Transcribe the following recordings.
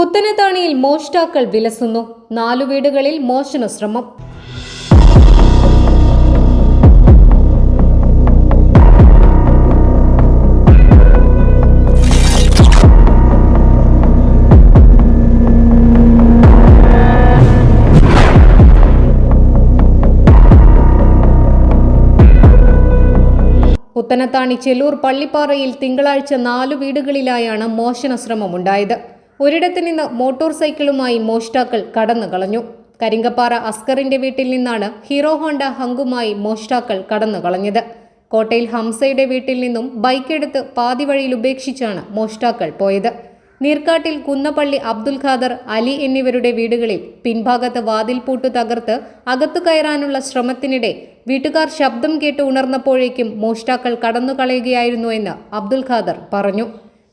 പുത്തനത്താണിയിൽ മോഷ്ടാക്കൾ വിലസുന്നു. നാലു വീടുകളിൽ മോഷണ ശ്രമം. പുത്തനത്താണി ചെല്ലൂർ പള്ളിപ്പാറയിൽ തിങ്കളാഴ്ച നാലു വീടുകളിലായാണ് മോഷണ ശ്രമമുണ്ടായത്. ഒരിടത്ത് നിന്ന് മോട്ടോർ സൈക്കിളുമായി മോഷ്ടാക്കൾ കടന്നു കളഞ്ഞു കരിങ്കപ്പാറ അസ്കറിന്റെ വീട്ടിൽ നിന്നാണ് ഹീറോ ഹോണ്ട ഹങ്കുമായി മോഷ്ടാക്കൾ കടന്നു കളഞ്ഞത് കോട്ടയിൽ ഹംസയുടെ വീട്ടിൽ നിന്നും ബൈക്കെടുത്ത് പാതി വഴിയിൽ ഉപേക്ഷിച്ചാണ് മോഷ്ടാക്കൾ പോയത്. നീർക്കാട്ടിൽ കുന്നപ്പള്ളി അബ്ദുൽ ഖാദർ അലി എന്നിവരുടെ വീടുകളിൽ പിൻഭാഗത്ത് വാതിൽ പൂട്ട് തകർത്ത് അകത്തു കയറാനുള്ള ശ്രമത്തിനിടെ വീട്ടുകാർ ശബ്ദം കേട്ട് ഉണർന്നപ്പോഴേക്കും മോഷ്ടാക്കൾ കടന്നു കളയുകയായിരുന്നു എന്ന് അബ്ദുൽ ഖാദർ പറഞ്ഞു.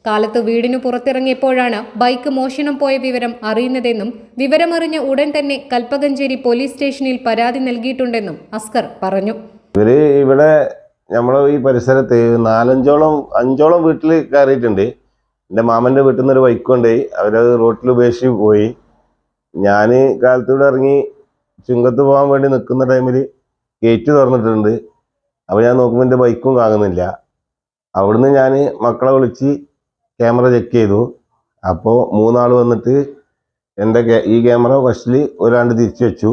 കാലത്ത് വീടിനു പുറത്തിറങ്ങിയപ്പോഴാണ് ബൈക്ക് മോഷണം പോയ വിവരം അറിയുന്നതെന്നും വിവരമറിഞ്ഞ ഉടൻ തന്നെ കൽപ്പകഞ്ചേരി പോലീസ് സ്റ്റേഷനിൽ പരാതി നൽകിയിട്ടുണ്ടെന്നും അസ്കർ പറഞ്ഞു. ഇവർ ഇവിടെ നമ്മളെ ഈ പരിസരത്ത് നാലഞ്ചോളം അഞ്ചോളം വീട്ടിൽ കയറിയിട്ടുണ്ട്. എന്റെ മാമന്റെ വീട്ടിൽ നിന്ന് ഒരു ബൈക്ക് കൊണ്ടുപോയി. അവരത് റോട്ടിൽ ഉപേക്ഷിച്ച് പോയി. ഞാൻ കാലത്തൂടെ ഇറങ്ങി ചുങ്കത്ത് പോകാൻ വേണ്ടി നിൽക്കുന്ന ടൈമിൽ ഗേറ്റ് തുറന്നിട്ടുണ്ട്. അപ്പോൾ ഞാൻ നോക്കുമ്പോൾ എന്റെ ബൈക്കും കാണുന്നില്ല അവിടുന്ന് ഞാൻ മക്കളെ വിളിച്ച് ക്യാമറ ചെക്ക് ചെയ്തു. അപ്പോൾ മൂന്നാൾ വന്നിട്ട് എന്റെ ഈ ക്യാമറ ഫസ്റ്റിൽ ഒരാണ്ട് തിരിച്ചു വെച്ചു.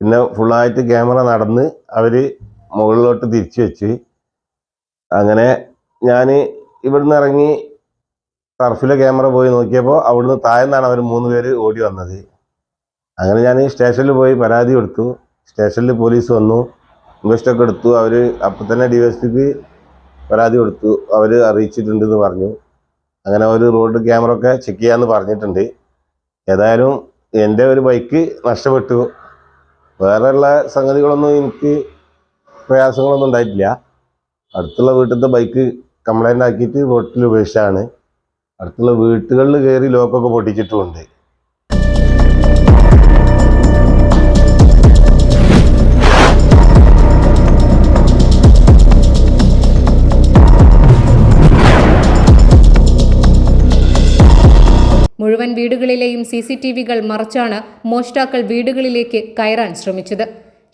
പിന്നെ ഫുള്ളായിട്ട് ക്യാമറ നടന്ന് അവർ മുകളിലോട്ട് തിരിച്ചു വെച്ച്. അങ്ങനെ ഞാൻ ഇവിടുന്ന് ഇറങ്ങി ടർഫിലെ ക്യാമറ പോയി നോക്കിയപ്പോൾ അവിടുന്ന് താഴ്ന്നാണ് അവർ മൂന്ന് പേര് ഓടി വന്നത്. അങ്ങനെ ഞാൻ സ്റ്റേഷനിൽ പോയി പരാതി കൊടുത്തു. സ്റ്റേഷനിൽ പോലീസ് വന്നു. ഇൻവെസ്റ്റൊക്കെ എടുത്തു. അവർ അപ്പം തന്നെ ഡി പരാതി കൊടുത്തു. അവർ അറിയിച്ചിട്ടുണ്ടെന്ന് പറഞ്ഞു. അങ്ങനെ ഒരു റോഡ് ക്യാമറ ഒക്കെ ചെക്ക് ചെയ്യാമെന്ന് പറഞ്ഞിട്ടുണ്ട്. ഏതായാലും എന്റെ ഒരു ബൈക്ക് നഷ്ടപ്പെട്ടു. വേറെയുള്ള സംഗതികളൊന്നും എനിക്ക് പ്രയാസങ്ങളൊന്നും ഉണ്ടായിട്ടില്ല. അടുത്തുള്ള വീട്ടിലത്തെ ബൈക്ക് കംപ്ലൈന്റ് ആക്കിയിട്ട് റോട്ടിൽ ഉപേക്ഷിച്ചാണ് അടുത്തുള്ള വീട്ടുകളിൽ കയറി ലോക്കൊക്കെ പൊട്ടിച്ചിട്ടുമുണ്ട്. മുഴുവൻ വീടുകളിലെയും സി സി ടി വികൾ മറച്ചാണ് മോഷ്ടാക്കൾ വീടുകളിലേക്ക് കയറാൻ ശ്രമിച്ചത്.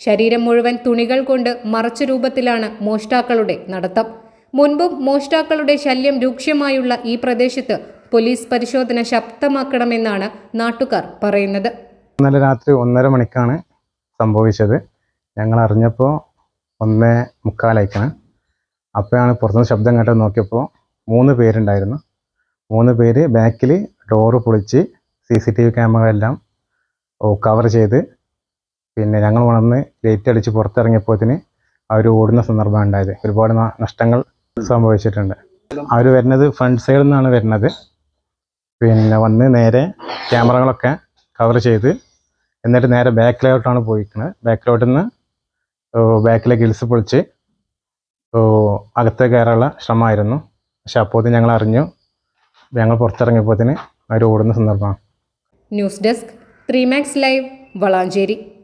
ശരീരം മുഴുവൻ തുണികൾ കൊണ്ട് മറച്ച രൂപത്തിലാണ് മോഷ്ടാക്കളുടെ നടത്തം. മുൻപും മോഷ്ടാക്കളുടെ ശല്യം രൂക്ഷമായുള്ള ഈ പ്രദേശത്ത് പോലീസ് പരിശോധന ശക്തമാക്കണമെന്നാണ് നാട്ടുകാർ പറയുന്നത്. ഇന്നലെ രാത്രി ഒന്നര മണിക്കാണ് സംഭവിച്ചത്. ഞങ്ങൾ അറിഞ്ഞപ്പോൾ ഒന്നേ മുക്കാലായിക്കാണ് അപ്പോഴാണ് പുറത്തുനിന്ന് ശബ്ദം കേട്ട് നോക്കിയപ്പോൾ മൂന്ന് പേരുണ്ടായിരുന്നു. മൂന്ന് പേര് ബാക്കിൽ ഡോറ് പൊളിച്ച് C C T V camera cover ചെയ്ത് പിന്നെ ഞങ്ങൾ ഉണർന്ന് ലൈറ്റ് അടിച്ച് പുറത്തിറങ്ങിയപ്പോഴത്തിന് അവർ ഓടുന്ന സന്ദർഭം ഉണ്ടായത്. ഒരുപാട് നഷ്ടങ്ങൾ സംഭവിച്ചിട്ടുണ്ട്. അവർ വരുന്നത് ഫ്രണ്ട് സൈഡിൽ നിന്നാണ് വരുന്നത്. പിന്നെ വന്ന് നേരെ ക്യാമറകളൊക്കെ കവർ ചെയ്ത് എന്നിട്ട് നേരെ ബാക്കിലോട്ടാണ് പോയിരിക്കുന്നത് ബാക്കിലോട്ട് നിന്ന് ബാക്കിലെ ഗിൽസ് പൊളിച്ച് അകത്ത് കയറാനുള്ള ശ്രമമായിരുന്നു. പക്ഷെ അപ്പോൾ ഞങ്ങൾ അറിഞ്ഞു ഞങ്ങൾ പുറത്തിറങ്ങിയപ്പോഴത്തിന് അവർ ഓടുന്ന സന്ദർഭമാണ്. News desk three max live Valanchery.